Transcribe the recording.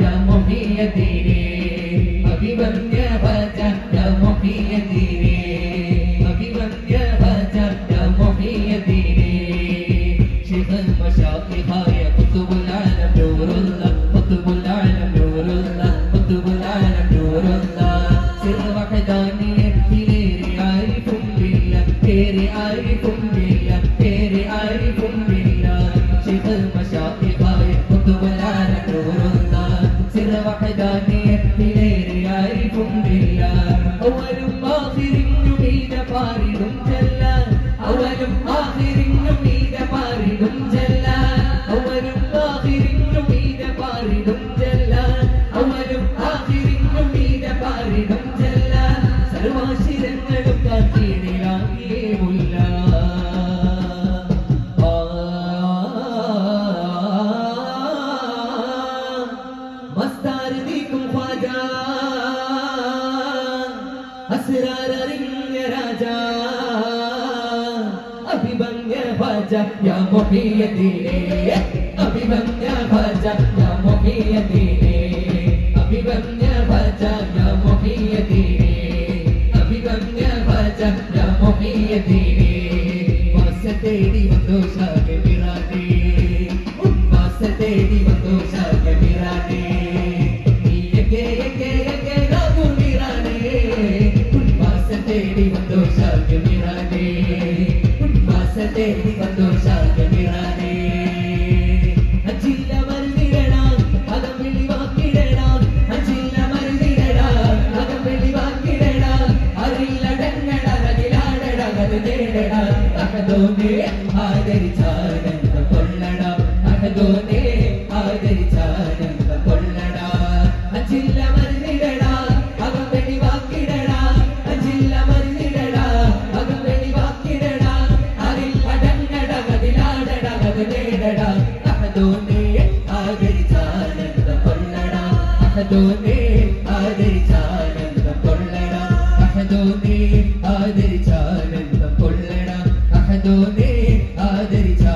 ഭജൻ യാ Deva Kedar. മസ്താർ നീക്കും ഖ്വാജ. അസ്രാരറിഞ്ഞ രാജാ. അഭിമന്യ ഭജ യാ മുഹിയദീനെ അഭിമന്യ ഭജ യാ മുഹിയദീനെ അഭിമന്യ ഭജ യാ മുഹിയദീനെ അഭിമന്യ ഭജ യാ മുഹിയദീനെ വാസ തേടി വന്നു ശാഗമിറാനെ അഹദോനെ ആദരിച്ചാനന്ദ കൊള്ളട അഹദോനെ ആദരിച്ചാനന്ദ കൊള്ളട അജില്ല മരുന്നിടണ അകം വാക്കിടട. അജില്ല മരുന്നിടണ അകം വെളിവാക്കിടണ അറിയില്ലടങ്ങട അതിലാടട അത് നേടട. അഹദോനെ ആദരിച്ചാനന്ദ കൊള്ളട അഹദോനെ I Deri Chai.